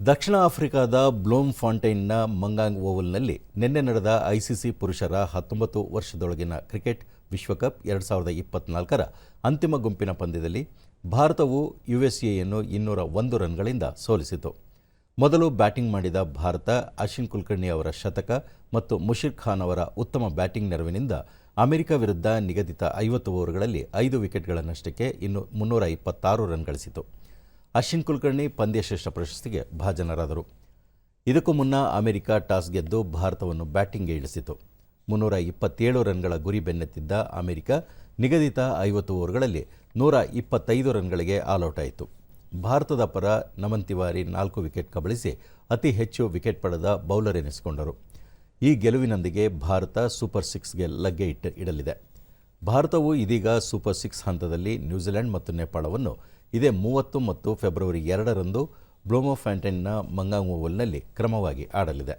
ದಕ್ಷಿಣ ಆಫ್ರಿಕಾದ ಬ್ಲೂಮ್ ಫಾಂಟೈನ್ನ ಮಂಗಾಂಗ್ ಓವಲ್ನಲ್ಲಿ ನಿನ್ನೆ ನಡೆದ ಐಸಿಸಿ ಪುರುಷರ ಹತ್ತೊಂಬತ್ತು ವರ್ಷದೊಳಗಿನ ಕ್ರಿಕೆಟ್ ವಿಶ್ವಕಪ್ ಎರಡು ಸಾವಿರದ ಇಪ್ಪತ್ನಾಲ್ಕರ ಅಂತಿಮ ಗುಂಪಿನ ಪಂದ್ಯದಲ್ಲಿ ಭಾರತವು ಯುಎಸ್ಎಯನ್ನು ಇನ್ನೂರ ಒಂದು ರನ್ಗಳಿಂದ ಸೋಲಿಸಿತು. ಮೊದಲು ಬ್ಯಾಟಿಂಗ್ ಮಾಡಿದ ಭಾರತ ಅಶ್ವಿನ್ ಕುಲಕರ್ಣಿ ಅವರ ಶತಕ ಮತ್ತು ಮುಷಿರ್ ಖಾನ್ ಅವರ ಉತ್ತಮ ಬ್ಯಾಟಿಂಗ್ ನೆರವಿನಿಂದ ಅಮೆರಿಕ ವಿರುದ್ಧ ನಿಗದಿತ ಐವತ್ತು ಓವರ್ಗಳಲ್ಲಿ ಐದು ವಿಕೆಟ್ಗಳ ನಷ್ಟಕ್ಕೆ ಇನ್ನು ಮುನ್ನೂರ ಇಪ್ಪತ್ತಾರು ರನ್ ಗಳಿಸಿತು. ಅಶ್ವಿನ್ ಕುಲಕರ್ಣಿ ಪಂದ್ಯಶ್ರೇಷ್ಠ ಪ್ರಶಸ್ತಿಗೆ ಭಾಜನರಾದರು. ಇದಕ್ಕೂ ಮುನ್ನ ಅಮೆರಿಕ ಟಾಸ್ ಗೆದ್ದು ಭಾರತವನ್ನು ಬ್ಯಾಟಿಂಗ್ಗೆ ಇಳಿಸಿತು. ಮುನ್ನೂರ ಇಪ್ಪತ್ತೇಳು ರನ್ಗಳ ಗುರಿ ಬೆನ್ನತ್ತಿದ್ದ ಅಮೆರಿಕ ನಿಗದಿತ ಐವತ್ತು ಓವರ್ಗಳಲ್ಲಿ ನೂರ ಇಪ್ಪತ್ತೈದು ರನ್ಗಳಿಗೆ ಆಲೌಟ್ ಆಯಿತು ಭಾರತದ ಪರ ನಮನ್ ತಿವಾರಿ ನಾಲ್ಕು ವಿಕೆಟ್ ಕಬಳಿಸಿ ಅತಿ ಹೆಚ್ಚು ವಿಕೆಟ್ ಪಡೆದ ಬೌಲರ್ ಎನಿಸಿಕೊಂಡರು. ಈ ಗೆಲುವಿನೊಂದಿಗೆ ಭಾರತ ಸೂಪರ್ ಸಿಕ್ಸ್ಗೆ ಲಗ್ಗೆ ಇಟ್ಟು ಇಡಲಿದೆ. ಭಾರತವು ಇದೀಗ ಸೂಪರ್ ಸಿಕ್ಸ್ ಹಂತದಲ್ಲಿ ನ್ಯೂಜಿಲೆಂಡ್ ಮತ್ತು ನೇಪಾಳವನ್ನು ಇದೇ ಮೂವತ್ತು ಮತ್ತು ಫೆಬ್ರವರಿ ಎರಡರಂದು ಬ್ಲೋಮೋ ಫ್ಯಾಂಟೈನ್ನ ಮಂಗಾಂಗೋವಲ್ನಲ್ಲಿ ಕ್ರಮವಾಗಿ ಆಡಲಿದೆ.